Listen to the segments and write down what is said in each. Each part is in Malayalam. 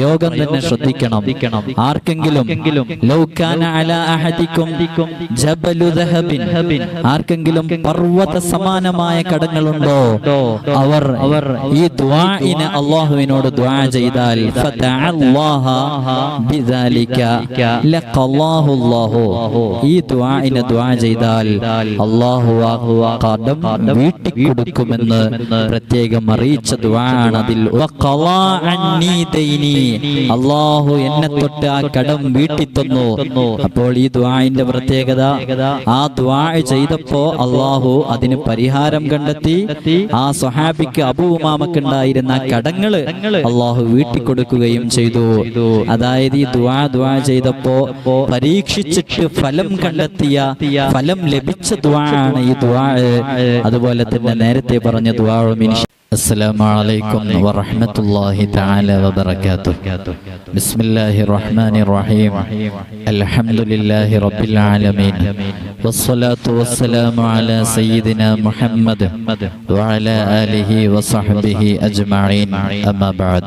പ്രയോഗം തന്നെ ശ്രദ്ധിക്കണം. ആർക്കെങ്കിലും ലൗകാന ആർക്കെങ്കിലും പർവത സമാനമായ കടങ്ങളുണ്ടോ? അവർ അവർ ഈ ദുആഇനെ അള്ളാഹുവിനോട് ദുആ ചെയ്താൽ ഈ ദുആഇനെ ദുആ ചെയ്താൽ അള്ളാഹു കടം വീട്ടിക്കൊടുക്കുമെന്ന് പ്രത്യേകം അറിയിച്ച അതിൽ വഖളാ അന്നീ ദൈനി അള്ളാഹു എന്നെ തൊട്ട് ആ കടം വീട്ടി തന്നു അപ്പോൾ ഈ ദ്വായിന്റെ പ്രത്യേകത ആ ദ്വാ ചെയ്തപ്പോ അള്ളാഹു അതിന് പരിഹാരം കണ്ടെത്തി. ആ സൊഹാബിക്ക് അബൂമാമക്ക് ഉണ്ടായിരുന്ന ആ കടങ്ങൾ അള്ളാഹു വീട്ടിക്കൊടുക്കുകയും ചെയ്തു. അതായത് ഈ ദ്വാ ദ്വാ ചെയ്തപ്പോ പരീക്ഷിച്ചിട്ട് ഫലം കണ്ടെത്തിയ ഫലം ലഭിച്ച ദ്വാ ആണ് ഈ ദ്വാ അതുപോലെ തന്നെ നേരത്തെ പറഞ്ഞ ദ്വാഴും السلام عليكم ورحمة الله تعالى وبركاته بسم الله الرحمن الرحيم الحمد لله رب العالمين والصلاة والسلام على سيدنا محمد وعلى آله وصحبه أجمعين أما بعد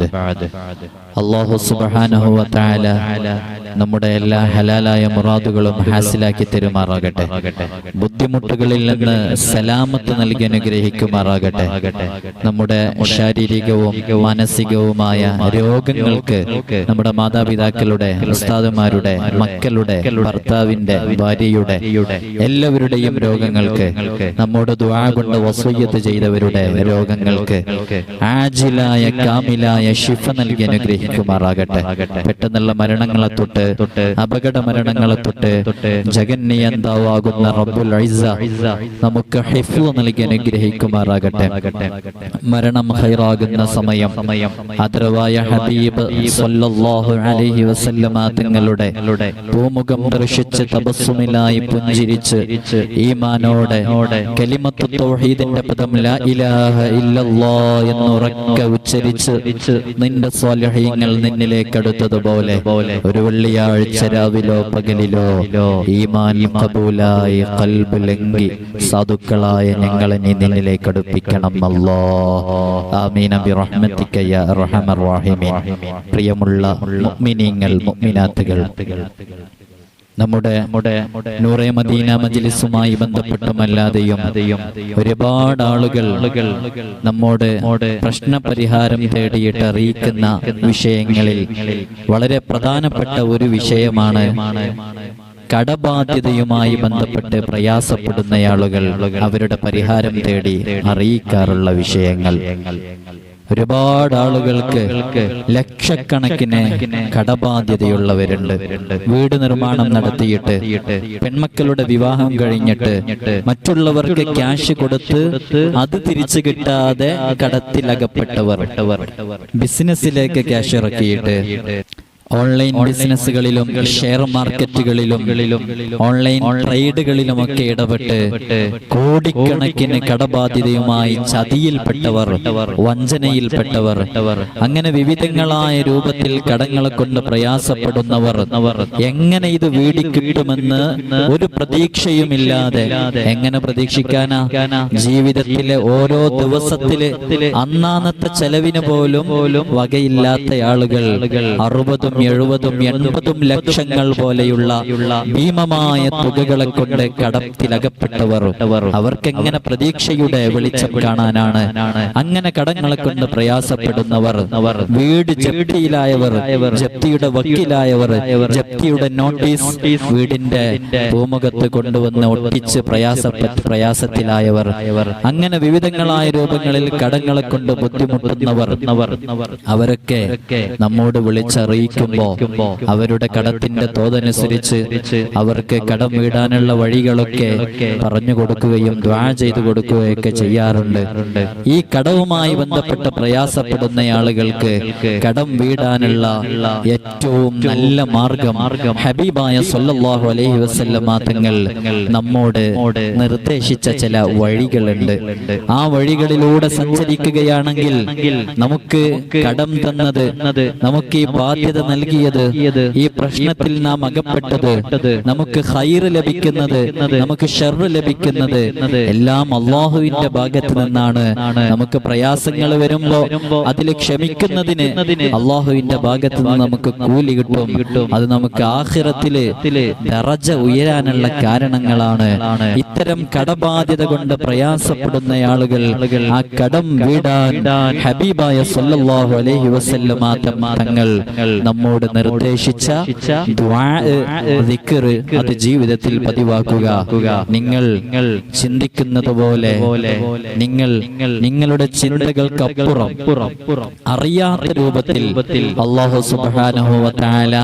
الله سبحانه وتعالى നമ്മുടെ എല്ലാ ഹലാലായ മുറാദുകളും ഹാസിലാക്കി തരുമാറാകട്ടെ. ബുദ്ധിമുട്ടുകളിൽ നിന്ന് സലാമത്ത് നൽകി അനുഗ്രഹിക്കുമാറാകട്ടെ. നമ്മുടെ ശാരീരികവും മാനസികവുമായ രോഗങ്ങൾക്ക് നമ്മുടെ മാതാപിതാക്കളുടെ ഉസ്താദുമാരുടെ മക്കളുടെ ഭർത്താവിന്റെ ഭാര്യയുടെ എല്ലാവരുടെയും രോഗങ്ങൾക്ക് നമ്മുടെ ദ്വാ കൊണ്ട് വസൂയത്ത് ചെയ്തവരുടെ രോഗങ്ങൾക്ക് ആജിലായ കാമിലായ ഷിഫ നൽകി അനുഗ്രഹിക്കുമാറാകട്ടെ. പെട്ടെന്നുള്ള മരണങ്ങളെ തൊട്ട് അപകട മരണങ്ങളെ തൊട്ട് ജഗന്നിയന്താവാകുന്ന റബ്ബുൽ നമുക്ക് ഹിഫ്ള് നൽകി അനുഗ്രഹിക്കുമാറാകട്ടെ. മരണം ഹൈറാകുന്ന സമയം ആദരവായ ഹബീബ് അലൈഹി വസല്ലമ തങ്ങളുടെ പൂമുഖം ദർശിച്ച് തപസ്സുമിലായി പുഞ്ചിരിച്ച് ഈമാനോടെ കലിമത്തു തൗഹീദിന്റെ പദം ലാ ഇലാഹ ഇല്ലല്ലാ എന്നുറക്കെ ഉച്ചരിച്ച് നിന്റെ സ്വാലഹീങ്ങൾ നിന്നിലേക്ക് അടുത്തതുപോലെ ഒരു വെള്ളിയാഴ്ച രാവിലോ പകലിലോ ഈമാൻ കബൂലായി കൽബ് ലങ്കി സാധുക്കളായ ഞങ്ങളെ നീ നിന്നിലേക്ക് അടുപ്പിക്കണം അല്ലോ. ആമീന ബിറഹ്മതിക യാ അർഹമർ റഹീമീൻ. പ്രിയമുള്ള മുഅ്മിനീങ്ങൾ മുഅ്മിനാത്തുകൾ നമ്മുടെ നമ്മുടെ നൂറെ മദീന മജിലിസുമായി ബന്ധപ്പെട്ടുമല്ലാതെയും ഒരുപാട് ആളുകൾ നമ്മോട് പ്രശ്നപരിഹാരം തേടിയിട്ട് അറിയിക്കുന്ന വിഷയങ്ങളിൽ വളരെ പ്രധാനപ്പെട്ട ഒരു വിഷയമാണ് കടബാധ്യതയുമായി ബന്ധപ്പെട്ട് പ്രയാസപ്പെടുന്ന ആളുകൾ അവരുടെ പരിഹാരം തേടി അറിയിക്കാറുള്ള വിഷയങ്ങൾ. ഒരുപാട് ആളുകൾക്ക് ലക്ഷക്കണക്കിന് കടബാധ്യതയുള്ളവരുണ്ട്. വീട് നിർമ്മാണം നടത്തിയിട്ട് പെൺമക്കളുടെ വിവാഹം കഴിഞ്ഞിട്ട് മറ്റുള്ളവർക്ക് ക്യാഷ് കൊടുത്ത് അത് തിരിച്ചു കിട്ടാതെ കടത്തിലകപ്പെട്ടവർ. ബിസിനസ്സിലേക്ക് ക്യാഷ് ഇറക്കിയിട്ട് ഓൺലൈൻ ബിസിനസ്സുകളിലും ഷെയർ മാർക്കറ്റുകളിലും ഓൺലൈൻ ട്രേഡുകളിലുമൊക്കെ ഇടപെട്ട് കോടിക്കണക്കിന് കടബാധ്യതയുമായി ചതിയിൽപ്പെട്ടവർ വഞ്ചനയിൽപ്പെട്ടവർ അങ്ങനെ വിവിധങ്ങളായ രൂപത്തിൽ കടങ്ങളെ കൊണ്ട് പ്രയാസപ്പെടുന്നവർ എങ്ങനെ ഇത് വീടിക്കിട്ടുമെന്ന് ഒരു പ്രതീക്ഷയുമില്ലാതെ എങ്ങനെ പ്രതീക്ഷിക്കാനാ? ജീവിതത്തിലെ ഓരോ ദിവസത്തിലെ അന്നാന്നത്തെ ചെലവിന് പോലും വകയില്ലാത്ത ആളുകൾ അറുപതും എഴുപതും എൺപതും ലക്ഷങ്ങൾ പോലെയുള്ള ഭീമമായ തുകകളെ കൊണ്ട് കടത്തിലകപ്പെട്ടവർ. അവർക്കെങ്ങനെ പ്രതീക്ഷയുടെ വെളിച്ചം കാണാനാണ്? അങ്ങനെ കടങ്ങളെ കൊണ്ട് പ്രയാസപ്പെടുന്നവർ. വീട് ജപ്തിയിലായവർ ജപ്തിയുടെ വക്കീലായവർ ജപ്തിയുടെ നോട്ടീസ് വീടിന്റെ ഭൂമുഖത്ത് കൊണ്ടുവന്ന് ഒട്ടിച്ച് പ്രയാസപ്പെട്ട് പ്രയാസത്തിലായവർ. അങ്ങനെ വിവിധങ്ങളായ രൂപങ്ങളിൽ കടങ്ങളെ കൊണ്ട് ബുദ്ധിമുട്ടുന്നവർ. അവരൊക്കെ നമ്മോട് വിളിച്ചറിയിക്കുമ്പോ അവരുടെ കടത്തിന്റെ തോതനുസരിച്ച് അവർക്ക് കടം വീടാനുള്ള വഴികളൊക്കെ പറഞ്ഞു കൊടുക്കുകയും ദ്വാ ചെയ്തു കൊടുക്കുകയൊക്കെ ചെയ്യാറുണ്ട്. ഈ കടവുമായി ബന്ധപ്പെട്ട് പ്രയാസപ്പെടുന്ന ആളുകൾക്ക് കടം വീടാനുള്ള ഏറ്റവും നല്ല മാർഗം ഹബീബായ സൊല്ലാഹു അലൈഹി വസല്ലമ തങ്ങൾ നമ്മോട് നിർദ്ദേശിച്ച ചില വഴികളുണ്ട്. ആ വഴികളിലൂടെ സഞ്ചരിക്കുകയാണെങ്കിൽ നമുക്ക് കടം തന്നത് നമുക്ക് ഈ ബാധ്യത നൽകിയത്. ഈ പ്രശ്നത്തിൽ നാം അകപ്പെട്ടത്. നമുക്ക് ഹൈറ് ലഭിക്കുന്നത്. നമുക്ക് ഷെറ് ലഭിക്കുന്നത്. എല്ലാം അള്ളാഹുവിന്റെ ഭാഗത്ത് നിന്നാണ് നമുക്ക് പ്രയാസങ്ങൾ വരുമ്പോ അതിൽ ക്ഷമിക്കുന്നതിന് അള്ളാഹുവിന്റെ ഭാഗത്ത് നിന്ന് നമുക്ക് കൂലി കിട്ടും. അത് നമുക്ക് ആഹിറത്തിൽ ദറജ ഉയരാനുള്ള കാരണങ്ങളാണ്. ഇത്തരം കടബാധ്യത കൊണ്ട് പ്രയാസപ്പെടുന്ന ആളുകൾ ആ കടം വീടാൻ ഹബീബായ സല്ലാഹു അലൈഹി വസല്ലമ തങ്ങൾ നമ്മോട് നിർദ്ദേശിച്ച അത് ജീവിതത്തിൽ പതിവാക്കുക. നിങ്ങൾ ചിന്തിക്കുന്നത് പോലെ നിങ്ങൾ നിങ്ങളുടെ ചിന്തകൾക്കപ്പുറം അറിയാത്ത രൂപത്തിൽ അള്ളാഹു സുബാനുഭവത്താല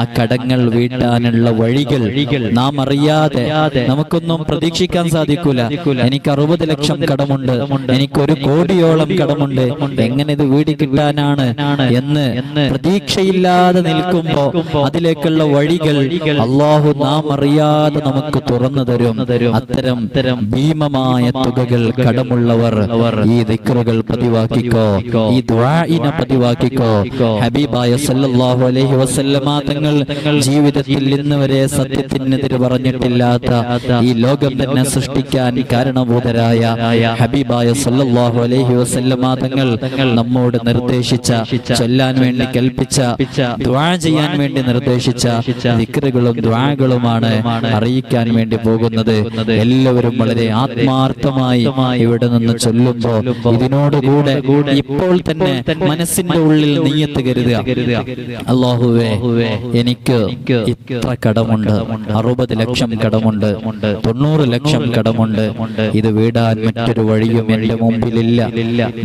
ആ കടങ്ങൾ വീട്ടാനുള്ള വഴികൾ നാം അറിയാതെ നമുക്കൊന്നും പ്രതീക്ഷിക്കാൻ സാധിക്കൂല. എനിക്ക് അറുപത് ലക്ഷം കടമുണ്ട്. എനിക്ക് ഒരു കോടിയോളം കടമുണ്ട്. എങ്ങനെ ഇത് വീടി കിട്ടാനാണ് എന്ന് പ്രതീക്ഷയില്ലാതെ നിൽക്കുമ്പോ അതിലേക്കുള്ള വഴികൾ അള്ളാഹു നാം അറിയാതെ നമുക്ക് തുറന്നു തരും. അത്തരം ഭീമമായ തുകകൾ കടമുള്ളവർ ഈ ദിക്റുകൾ പതിവാക്കിക്കോ. ഈ ദുആഇനെ പതിവാക്കിക്കോ. ഹബീബായ സല്ലല്ലാഹു അലൈഹി വസല്ലമ തങ്ങൾ ജീവിതത്തിൽ ഇന്ന് വരെ സത്യത്തിനെതിരെ പറഞ്ഞിട്ടില്ലാത്ത ഈ ലോകം തന്നെ സൃഷ്ടിക്കാൻ കാരണഭൂതരായ ഹബീബായ സല്ലല്ലാഹു അലൈഹി വസല്ലമ തങ്ങൾ നമ്മോട് നിർദ്ദേശിച്ച ചൊല്ലാൻ വേണ്ടി കൽപ്പിച്ച ചെയ്യാൻ വേണ്ടി നിർദ്ദേശിച്ച ദിക്റുകളും ദുആകളുമാണ് അറിയിക്കാൻ വേണ്ടി പോകുന്നത്. എല്ലാവരും വളരെ ആത്മാർത്ഥമായി ഇവിടെ നിന്ന് ചൊല്ലുമ്പോ ഇതിനോടുകൂടെ ഇപ്പോൾ തന്നെ മനസ്സിന്റെ ഉള്ളിൽ നീയത്ത് കരുതുക. അള്ളാഹുവേ എനിക്ക് ഇത്ര കടമുണ്ട്. അറുപത് ലക്ഷം കടമുണ്ട്. തൊണ്ണൂറ് ലക്ഷം കടമുണ്ട്. ഇത് വീടാൻ മറ്റൊരു വഴിയും എന്റെ മുമ്പിലില്ല.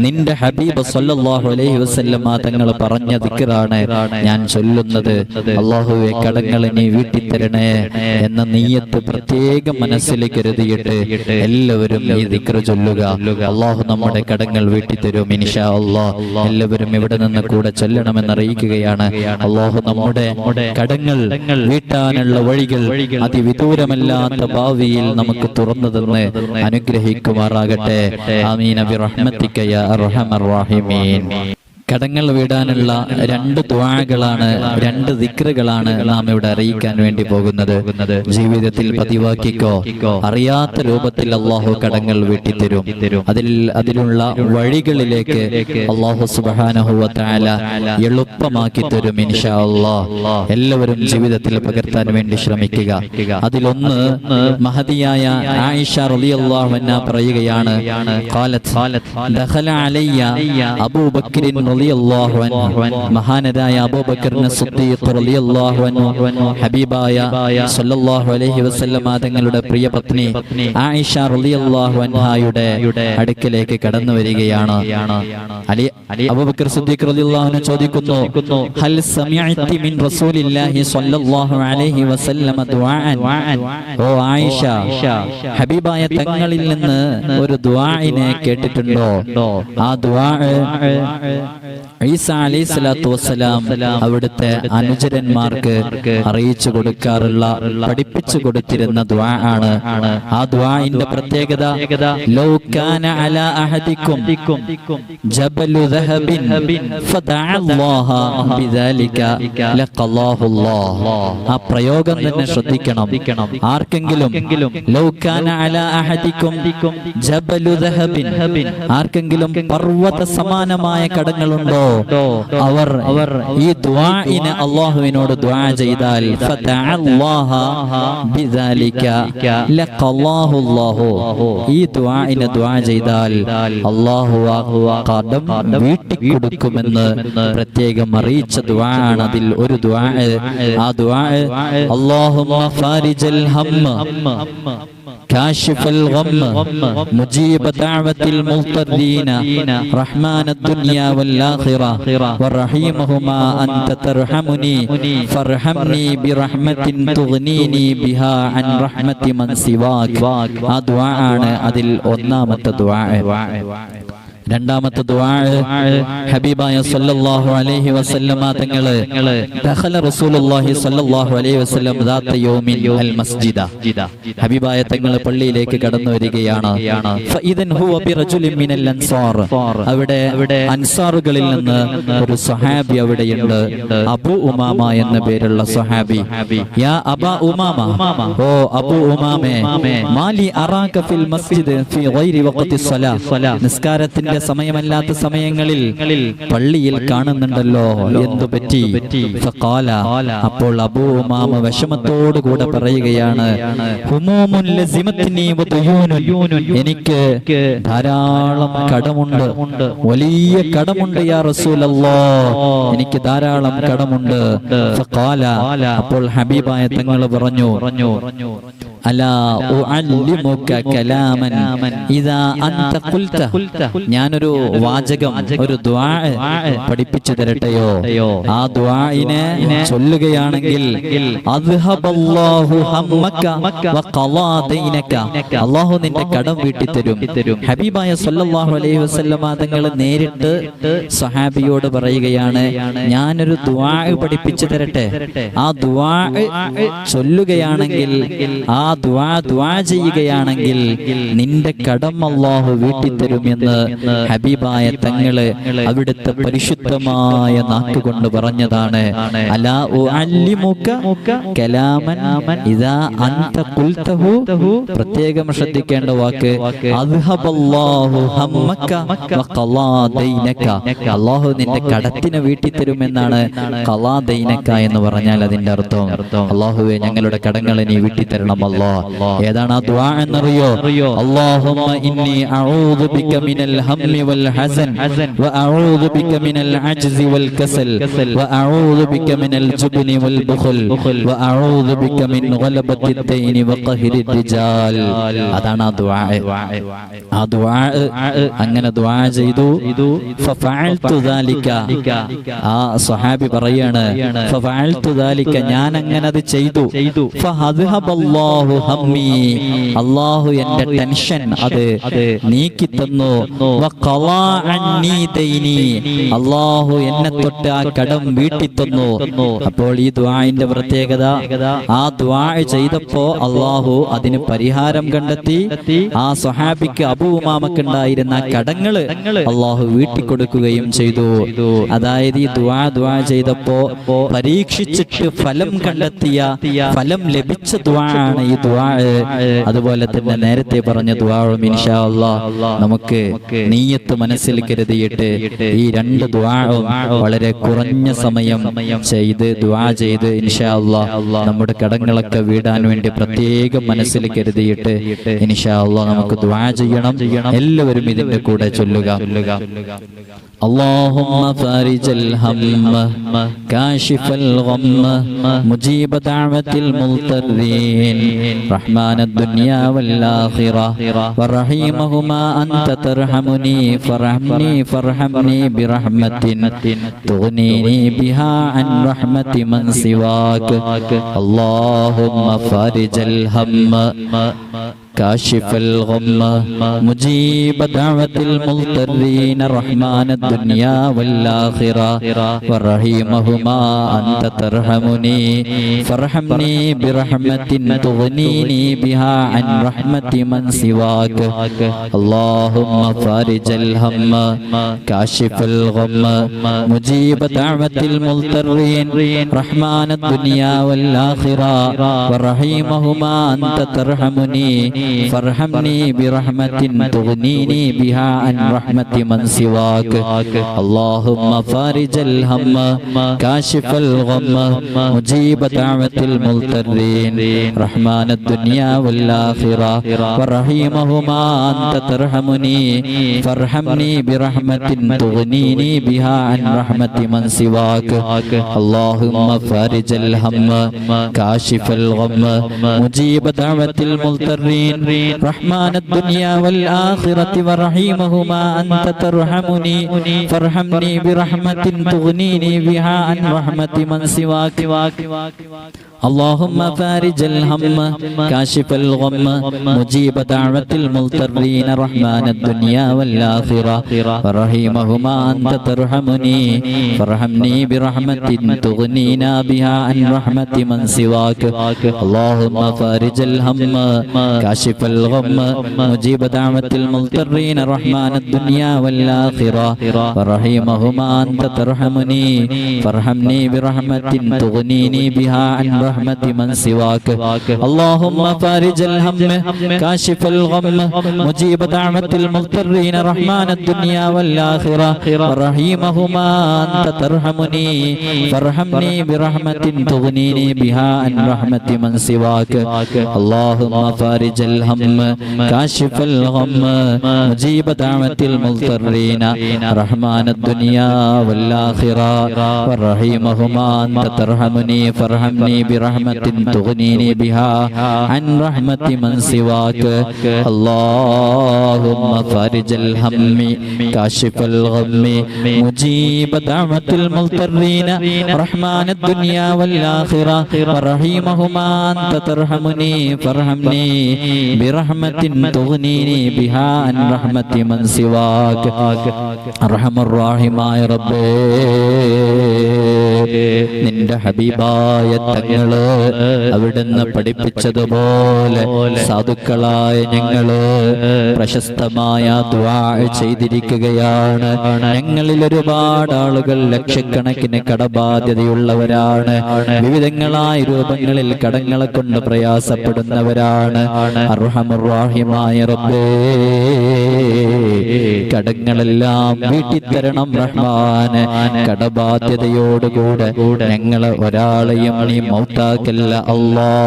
നിന്റെ ഹബീബ് സല്ലല്ലാഹു അലൈഹി വസല്ലമ തങ്ങൾ പറഞ്ഞ ദിക്കറാണ് ഞാൻ ചൊല്ലുന്നത് അള്ളാഹുവെ കടങ്ങൾ നീ വീട്ടിത്തരണേ എന്ന നീയത്ത് പ്രത്യേകം മനസ്സിലേക്ക് കരുതിയിട്ട് എല്ലാവരും ഈ ദിക്ര ചൊല്ലുക. അള്ളാഹു നമ്മുടെ കടങ്ങൾ വീട്ടിത്തരും ഇൻഷാ അള്ളാഹ് എല്ലാവരും ഇവിടെ നിന്ന് കൂടെ ചൊല്ലണമെന്ന് അറിയിക്കുകയാണ് അള്ളാഹു നമ്മുടെ കടങ്ങൾ വീട്ടാനുള്ള വഴികൾ അതിവിദൂരമല്ലാത്ത ഭാവിയിൽ നമുക്ക് തുറന്നു തന്ന് അനുഗ്രഹിക്കുമാറാകട്ടെ. ആമീൻ. അബി റഹ്മത്തിക യാ അർഹമർ റഹീമീൻ. കടങ്ങൾ വീടാനുള്ള രണ്ട് ദ്വാകളാണ് രണ്ട് ദിക്റുകളാണ് നാം ഇവിടെ അറിയിക്കാൻ വേണ്ടി പോകുന്നത്. ജീവിതത്തിൽ പതിവാക്കിക്കോ അറിയാത്ത രൂപത്തിൽ അള്ളാഹു കടങ്ങൾ വീട്ടിത്തരും. അതിൽ അതിലുള്ള വഴികളിലേക്ക് അള്ളാഹു സുബാനഹുല എളുപ്പമാക്കി തരും ഇൻഷാ അള്ളാഹ് എല്ലാവരും ജീവിതത്തിൽ പകർത്താൻ വേണ്ടി ശ്രമിക്കുക. അതിലൊന്ന് മഹതിയായ ആയിഷ റളിയല്ലാഹു അൻഹ പറയുകയാണ് ഖാലത്ത് ദഖല അലയ്യ റളിയല്ലാഹു അൻഹു. മഹാനരായ അബൂബക്കറിന് സിദ്ദീഖ് റളിയല്ലാഹു അൻഹു. ഹബീബായ സല്ലല്ലാഹു അലൈഹി വസല്ലമ തങ്ങളുടെ പ്രിയ പത്നി ആയിഷ റളിയല്ലാഹു അൻഹായുടെ അടുക്കലേക്ക് കടന്നു വരികയാണ്. അലി അബൂബക്കർ സിദ്ദീഖ് റളിയല്ലാഹു അൻഹു ചോദിക്കുന്നു ഹൽ സമിഅതി മിൻ റസൂലില്ലാഹി സല്ലല്ലാഹു അലൈഹി വസല്ലമ ദുആൻ? ഓ ആയിഷ ഹബീബായ തങ്ങളിൽ നിന്ന് ഒരു ദുആഇനെ കേട്ടിട്ടുണ്ടോ? ആ ദുആ ഈസ അലൈഹി സ്വലാത്തു വസ്സലാം അവിടുത്തെ അനുചരന്മാർക്ക് അറിയിച്ചു കൊടുക്കാറുള്ള പഠിപ്പിച്ചു കൊടുത്തിരുന്ന ദ്വാ ആണ്. ആ ദ്വാന്റെ പ്രത്യേകത ലൗകാന അല ജബലു ബിദാലിക ആ പ്രയോഗം തന്നെ ശ്രദ്ധിക്കണം. ആർക്കെങ്കിലും ലൗകാന അല ജബലു ആർക്കെങ്കിലും പർവത സമാനമായ കടങ്ങളുണ്ടോ അവർ അവർ ഈ ദുആഇന് അള്ളാഹുവിനോട് ദുആ ചെയ്താൽ ഫതഅല്ലാഹ ബിദാലിക ലഖല്ലാഹു അല്ലാഹു ഈ ദുആഇന് ദുആ ചെയ്താൽ അല്ലാഹു ആ കടം വീട്ടിക്കൊടുക്കുമെന്ന് പ്രത്യേകം അറിയിച്ച ദുആ ആണ് അതിൽ ഒരു ദുആ ആ ദുആ അല്ലാഹുമ്മ ഫാരിജൽ ഹമ്മ كاشف الغم مجيب دعوة المضطرين رحمن الدنيا والآخرة ورحيمهما أنت ترحمني فارحمني برحمة تغنيني بها عن رحمة من سواك ആ ദുആ ആണ് അതിൽ ഒന്നാമത്തെ ദുആ രണ്ടാമത്തെ ഹബീബായ സല്ലല്ലാഹു അലൈഹി വസല്ലമ തങ്ങൾ ദഖല റസൂലുള്ളാഹി സല്ലല്ലാഹു അലൈഹി വസല്ലം ദാത്ത യൗമിൻ അൽ മസ്ജിദ. ഹബീബായ തങ്ങൾ പള്ളിയിലേക്ക് കടന്നു വരികയാണ്. ഫഇദൻ ഹുവ ബിറജുലിൻ മിനൽ അൻസാർ. അവിടെ അൻസാറുകളിൽ നിന്ന് ഒരു സ്വഹാബി അവിടെയുണ്ട്. അബു ഉമാമ എന്ന പേരുള്ള സ്വഹാബി. യാ അബാ ഉമാമ. ഓ അബു ഉമാമേ മാലി അറാക ഫിൽ മസ്ജിദ് ഫി ഗൈരി വഖത്തി സ്വലാ. നിസ്കാരത്തിന്റെ സമയമല്ലാത്ത സമയങ്ങളിൽ പള്ളിയിൽ കാണുന്നുണ്ടല്ലോ. എന്തു പറ്റി? ഫഖാല. അപ്പോൾ അബൂ ഉമാമ വിഷമത്തോടു കൂടെ പറയുകയാണ് എനിക്ക് ധാരാളം കടമുണ്ട്. വലിയ കടമുണ്ട് യാ എനിക്ക് ധാരാളം കടമുണ്ട്. അപ്പോൾ ഹബീബായ തങ്ങൾ പറഞ്ഞു അലാ ഉഅല്ലിമുക കലാമൻ. ഇദാ അൻത ഖുൽത. ഞാനൊരു വാചകം ഒരു ദുആ പഠിപ്പിച്ചു തരട്ടെയോ ആ ദുആഇനെ ചൊല്ലുകയാണെങ്കിൽ അദ്ഹബല്ലാഹു ഹമ്മക നിന്റെ കടം വീട്ടി തരും ഹബീബായ സല്ലല്ലാഹു അലൈഹി വസല്ലമ തങ്ങൾ നേരിട്ട് സഹാബിയോട് പറയുകയാണ് ഞാനൊരു ദുആ പഠിപ്പിച്ചു തരട്ടെ ആ ദുആ ചൊല്ലുകയാണെങ്കിൽ ആ ദുആ ദുആ ചെയ്യുകയാണെങ്കിൽ നിന്റെ കടം അല്ലാഹു വീട്ടിത്തരുമെന്ന് ഹബീബായ തങ്ങൾ അവിടുത്തെ പരിശുദ്ധമായ നാക്കുകൊണ്ട് പറഞ്ഞതാണ്. അലാ കലാമൻ പ്രത്യേകം ശ്രദ്ധിക്കേണ്ട വാക്ക് അള്ളാഹു നിന്റെ കടത്തിനെ വീട്ടിത്തരുമെന്നാണ് ഖളാ ദൈനക എന്ന് പറഞ്ഞാൽ അതിന്റെ അർത്ഥം. അള്ളാഹുവെ ഞങ്ങളുടെ കടങ്ങളെ നീ വീട്ടിത്തരണം അല്ലാ. ഏതാണ് ആ ദുആ എന്നറിയോ? അല്ലാഹുമ്മ ഇന്നി അഊദു ബിക മിനൽ ഹമ്മി വൽ ഹസൻ വഅഊദു ബിക മിനൽ അജ്സി വൽ കസൽ വഅഊദു ബിക മിനൽ ജുബ്നി വൽ ബുഖൽ അഊദു ബിക മിൻ ഗലബത്തി ദൈനി വഖഹരി റിജാൽ അതാണ് ആ ദുആ. ആ ദുആ അങ്ങനെ ദുആ ചെയ്തു. ഫഫഅൽതു ദാലിക. ആ സ്വഹാബി പറയാണ്. ഫഫഅൽതു ദാലിക. ഞാൻ അങ്ങനെ അത് ചെയ്തു. ഫഹദ്ഹബല്ലാഹു ഹമ്മി. അല്ലാഹു എന്റെ ടെൻഷൻ അത് നീക്കി തന്നു. അള്ളാഹു എന്നെ തൊട്ട് ആ കടം വീട്ടി തന്നു. അപ്പോൾ ഈ ദുആഇന്റെ പ്രത്യേകത ആ ദുആ ചെയ്തപ്പോ അല്ലാഹു അതിന് പരിഹാരം കണ്ടെത്തി. ആ സ്വഹാബിക്ക് അബൂ ഉമാമക്ക് ഉണ്ടായിരുന്ന കടങ്ങൾ അള്ളാഹു വീട്ടിക്കൊടുക്കുകയും ചെയ്തു. അതായത് ഈ ദുആ ദുആ ചെയ്തപ്പോ പരീക്ഷിച്ചിട്ട് ഫലം കണ്ടെത്തിയ ഫലം ലഭിച്ച ദുആ ആണ് ഈ അതുപോലെ തന്നെ നേരത്തെ പറഞ്ഞ ദ്വാഴും ഇൻഷാ അള്ളാ നമുക്ക് നീയത്ത് മനസ്സിൽ കരുതിയിട്ട് ഈ രണ്ട് ദ്വാഴും വളരെ കുറഞ്ഞ സമയം ചെയ്ത് ദുആ ചെയ്ത് ഇൻഷാ അള്ളാ നമ്മുടെ കടങ്ങളൊക്കെ വീടാൻ വേണ്ടി പ്രത്യേകം മനസ്സിൽ കരുതിയിട്ട് ഇൻഷാ അള്ളാ നമുക്ക് ദുആ ചെയ്യണം. എല്ലാവരും ഇതിന്റെ കൂടെ ചൊല്ലുക. اللهم فارج الهم كاشف الغم مجيب دعوة المضطرين رحمن الدنيا والآخرة ورحيمهما أنت ترحمني فارحمني فارحمني برحمة تغنيني بها عن رحمة من سواك اللهم فارج الهم كاشف الغم مجيب دعوة المضطرين رحمن الدنيا والآخرة ورحيمهما أنت ترحمني فارحمني برحمة تغنيني بها عن رحمة من سواك اللهم فارج الهم كاشف الغم مجيب دعوة المضطرين رحمن الدنيا والآخرة ورحيمهما أنت ترحمني فارحمني برحمة تغنيني بها عن رحمة من سواك. اللهم فارج الهم كاشف الغم مجيب دعوة المضطرين. رحمن الدنيا والآخرة ورحيمهما أنت ترحمني. فارحمني برحمة تغنيني بها عن رحمة من سواك. اللهم فارج الهم كاشف الغم مجيب دعوة المضطرين. رحمن الدنيا والآخرة ورحيمهما أنت ترحمني فارحمني برحمة تغنيني بها عن رحمة من سواك اللهم فارج الهم كاشف الغم مجيب دعوة المضطرين رحمن الدنيا والآخرة. ورحيمهما أنت ترحمني. فارحمني برحمة تغنينا بها عن رحمة من سواك. اللهم فارج الهم كاشف الغم مجيب دعوة المضطرين رحمن الدنيا والآخرة. ورحيمهما أنت ترحمني. فارحمني برحمة تغنيني بها عن رحمة من سواك. اللهم فارج الهم كاشف الغم مجيب دعوة المضطرين رحمن الدنيا والآخرة. ورحيمهما أنت ترحمني فارحمني برحمة تغنيني بها عن رحمة من سواك. اللهم فارج الهم كاشف الغم مجيب دعوة المضطرين. رحمن الدنيا والآخرة. ورحيمهما أنت ترحمني فارحمني. برحمة تغنيني بها عن رحمة من سواك اللهم فارج الهم كاشف الغم مجيب دعوة المضطرين رحمن الدنيا والآخرة ورحيمهما أنت ترحمني فارحمني برحمة تغنيني بها عن رحمة من سواك أرحم الراحمين ربي നിന്റെ ഹബീബായ തങ്ങൾ അവിടുന്ന് പഠിപ്പിച്ചതുപോലെ സാധുക്കളായ ഞങ്ങൾ പ്രശസ്തമായ ചെയ്തിരിക്കുകയാണ്. ഞങ്ങളിൽ ഒരുപാട് ആളുകൾ ലക്ഷക്കണക്കിന് കടബാധ്യതയുള്ളവരാണ്. വിവിധങ്ങളായ രൂപങ്ങളിൽ കടങ്ങളെ കൊണ്ട് പ്രയാസപ്പെടുന്നവരാണ്. അർഹമുറാഹിമായ റബ്ബേ കടങ്ങളെല്ലാം വീട്ടിത്തരണം റഹ്മാൻ കടബാധ്യതയോടുകൂടെ ഞങ്ങളെ ഒരാളെയും നീ മൗത്താക്കല്ല. അല്ലാ.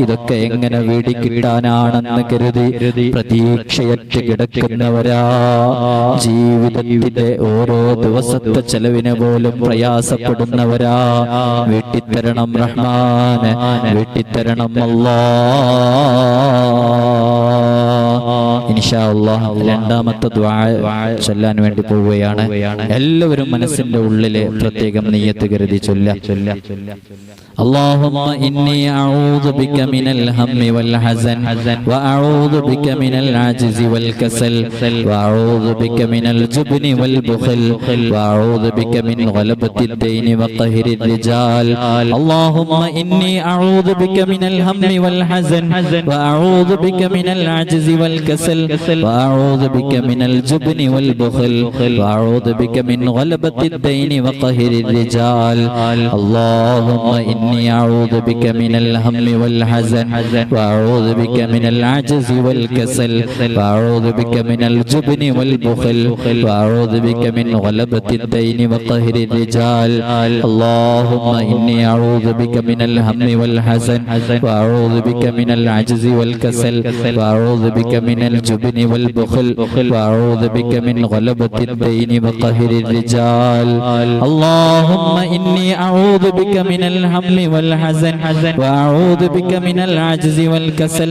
ഇതൊക്കെ എങ്ങനെ വീടി കിട്ടാനാണെന്ന് കരുതി പ്രതീക്ഷയറ്റ് കിടക്കുന്നവരാ. ജീവിതത്തിന്റെ ഓരോ ദിവസത്തെ ചെലവിന് പോലും പ്രയാസപ്പെടുന്നവരാ. വീട്ടിത്തരണം റഹ്മാൻ വീട്ടിത്തരണം അല്ലാ. ഇൻഷാ അല്ലാഹ് രണ്ടാമത്തെ ദ്വാ ചൊല്ലാൻ വേണ്ടി പോവുകയാണ് എല്ലാവരും മനസ്സിന്റെ ഉള്ളില് പ്രത്യേകം നെയ്യത്ത് കരുതി ചൊല്ല اللهم إني أعوذ بك من الهم والحزن وأعوذ بك من العجز والكسل وأعوذ بك من الجبن والبخل وأعوذ بك من غلبة الدين وقهر الرجال اللهم إني أعوذ بك من الهم والحزن وأعوذ بك من العجز والكسل وأعوذ بك من الجبن والبخل وأعوذ بك من غلبة الدين وقهر الرجال اللهم إني أعوذ بك من الهم والحزن وأعوذ بك من العجز والكسل وأعوذ بك من الجبن والبخل وأعوذ بك من غلبة الدين وقهر الرجال اللهم إني أعوذ بك من الهم والحزن وأعوذ بك من العجز والكسل وأعوذ بك من الجبن والبخل وأعوذ بك من غلبة الدين وقهر الرجال. اللهم إني أعوذ بك من الهم والحزن وأعوذ بك من العجز والكسل.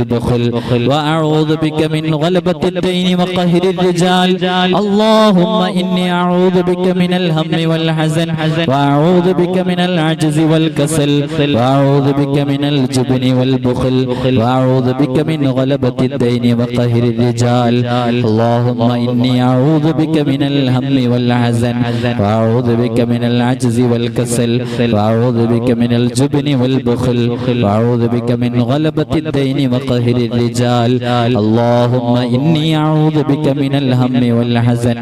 وأعوذ بك من غلبة الدين وقهر الرجال. اللهم إني أعوذ بك من الهم والحزن. وأعوذ بك من العجز والكسل. وأعوذ بك من الجبن والبخل. وأعوذ بك من غلبة الدين وقهر الرجال. اللهم إني أعوذ بك من الهم والحزن. وأعوذ بك من العجز والكسل. وأعوذ بك من الجبن والبخل. وأعوذ بك من غلبة الدين وقهر الرجال. اللهم إني أعوذ بك من الهم والحزن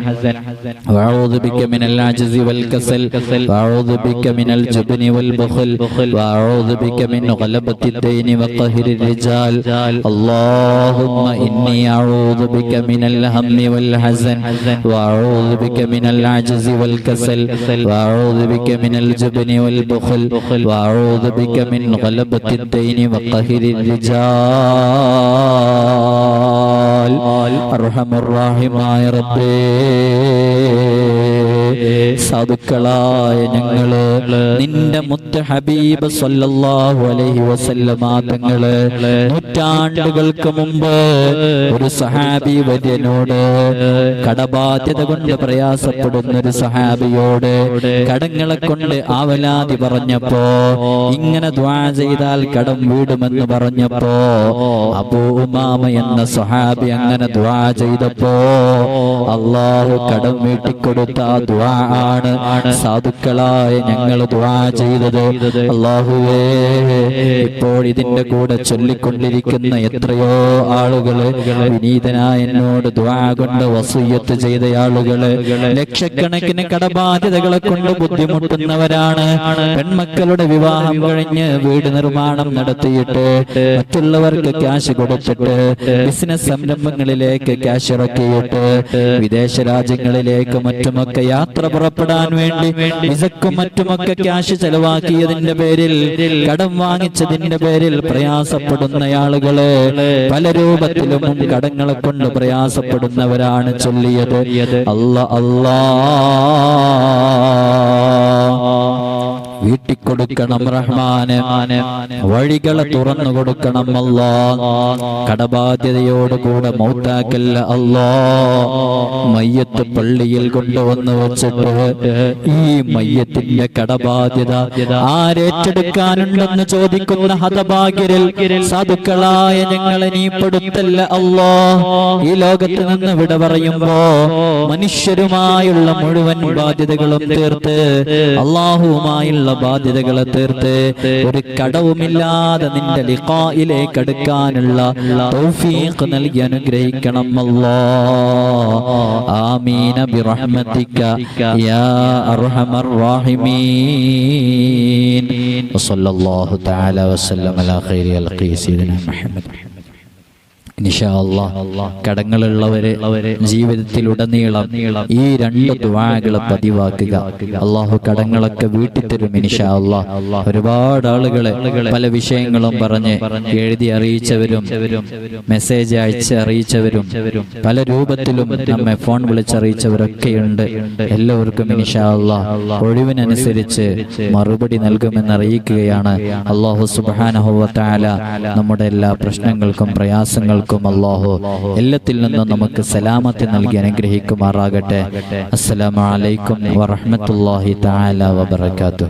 وأعوذ بك من العجز والكسل وأعوذ بك من الجبن والبخل وأعوذ بك من غلبة الدين وقهر الرجال. اللهم إني أعوذ بك من الهم والحزن وأعوذ بك من العجز والكسل وأعوذ بك من الجبن والبخل وأعوذ بك من غلبة الدين وقهر الرجال. അർഹമുറാഹിമായ റബ്ബേ. സാധുക്കളായ ഞങ്ങൾ നിന്റെ മുത്ത് ഹബീബ് സല്ലല്ലാഹു അലൈഹി വസല്ലമ നൂറ്റാണ്ടുകൾക്ക് മുമ്പ് ഒരു സഹാബി വര്യനോട് കടബാധ്യത കൊണ്ട് പ്രയാസപ്പെടുന്ന ഒരു സഹാബിയോട് കടങ്ങളെ കൊണ്ട് ആവലാതി പറഞ്ഞപ്പോ ഇങ്ങനെ ദ്വാ ചെയ്താൽ കടം വീടുമെന്ന് പറഞ്ഞപ്പോ അബൂ ഉമാമ എന്ന സഹാബി അങ്ങനെ ദ്വാ ചെയ്തപ്പോ അള്ളാഹു കടം വീട്ടിക്കൊടുത്ത ആ ദ്വാ ആണ് സാധുക്കളായ ഞങ്ങൾ ദുആ ചെയ്തത്. അള്ളാഹുവേ ഇപ്പോൾ ഇതിന്റെ കൂടെ ചൊല്ലിക്കൊണ്ടിരിക്കുന്ന എത്രയോ ആളുകൾ വിനീതനായ എന്നോട് ദുആ കൊണ്ട് വസൂയത്ത് ചെയ്ത ആളുകൾ ലക്ഷക്കണക്കിന് കടബാധ്യതകളെ കൊണ്ട് ബുദ്ധിമുട്ടുന്നവരാണ്. പെൺമക്കളുടെ വിവാഹം കഴിഞ്ഞ് വീട് നിർമ്മാണം നടത്തിയിട്ട് മറ്റുള്ളവർക്ക് ക്യാഷ് കൊടുത്തിട്ട് ബിസിനസ് സംരംഭങ്ങളിലേക്ക് ക്യാഷ് ഇറക്കിയിട്ട് വിദേശ രാജ്യങ്ങളിലേക്ക് മറ്റുമൊക്കെ യാത്ര പുറപ്പെടാൻ വേണ്ടി വിസക്കും മറ്റുമൊക്കെ ക്യാഷ് ചെലവാക്കിയതിന്റെ പേരിൽ കടം വാങ്ങിച്ചതിന്റെ പേരിൽ പ്രയാസപ്പെടുന്ന ആളുകൾ പല രൂപത്തിലും കടങ്ങളെ കൊണ്ട് പ്രയാസപ്പെടുന്നവരാണ് ചൊല്ലിയത്. അല്ല അല്ലാ. വീട്ടിക്കൊടുക്കണം റഹ്മാന്. വഴികളെ തുറന്നു കൊടുക്കണം അല്ലാ. കടബാധ്യതയോടുകൂടെ മൗത്താക്കല്ല അല്ലാ. മയ്യത്ത് പള്ളിയിൽ കൊണ്ടുവന്ന് വെച്ചിട്ട് ഈ മയ്യത്തിന്റെ കടബാധ്യത ആരേറ്റെടുക്കാനുണ്ടെന്ന് ചോദിക്കുന്ന ഹതഭാഗ്യരിൽ സാധുക്കളായ ഞങ്ങളെ നീ പെടുത്തല്ല അല്ലോ. ഈ ലോകത്ത് നിന്ന് വിട പറയുമ്പോ മനുഷ്യരുമായുള്ള മുഴുവൻ ബാധ്യതകളും തീർത്ത് അള്ളാഹുവുമായുള്ള ബാധ്യതകളെ തീർത്ത് ഒരു കടവുമില്ലാതെ നിന്റെ ലിഖായിലേക്ക് അടുക്കാനുള്ള തൗഫീഖ് നൽകി അനുഗ്രഹിക്കണം ആമീന റഹീമീൻ. വസല്ലല്ലാഹു തആല വസല്ലം അലാ ഖൈരി അൽഖി സയ്യിദിന മുഹമ്മദ്. ഇൻഷാ അല്ലാഹ് കടങ്ങളുള്ളവര് ജീവിതത്തിലുടനീളം ഈ രണ്ട് ദുആകളെ പതിവാക്കുക. അള്ളാഹു കടങ്ങളൊക്കെ വീട്ടിൽ തരും ഇൻഷാ അള്ളാഹ് ഒരുപാട് ആളുകളെ പല വിഷയങ്ങളും പറഞ്ഞ് എഴുതി അറിയിച്ചവരും മെസ്സേജ് അയച്ച് അറിയിച്ചവരും പല രൂപത്തിലും നമ്മെ ഫോൺ വിളിച്ചറിയിച്ചവരൊക്കെയുണ്ട്. എല്ലാവർക്കും ഇൻഷാ അല്ലാഹ് ഒഴിവിനനുസരിച്ച് മറുപടി നൽകുമെന്ന് അറിയിക്കുകയാണ് അള്ളാഹു സുബാന വ തആല നമ്മുടെ എല്ലാ പ്രശ്നങ്ങൾക്കും പ്രയാസങ്ങൾക്കും അള്ളാഹു എല്ലാത്തിൽ നിന്നും നമുക്ക് സലാമത്ത് നൽകി അനുഗ്രഹിക്കുമാറാകട്ടെ. അസ്സലാമു അലൈക്കും വറഹ്മത്തുള്ളാഹി തആല വബറകാതുഹു.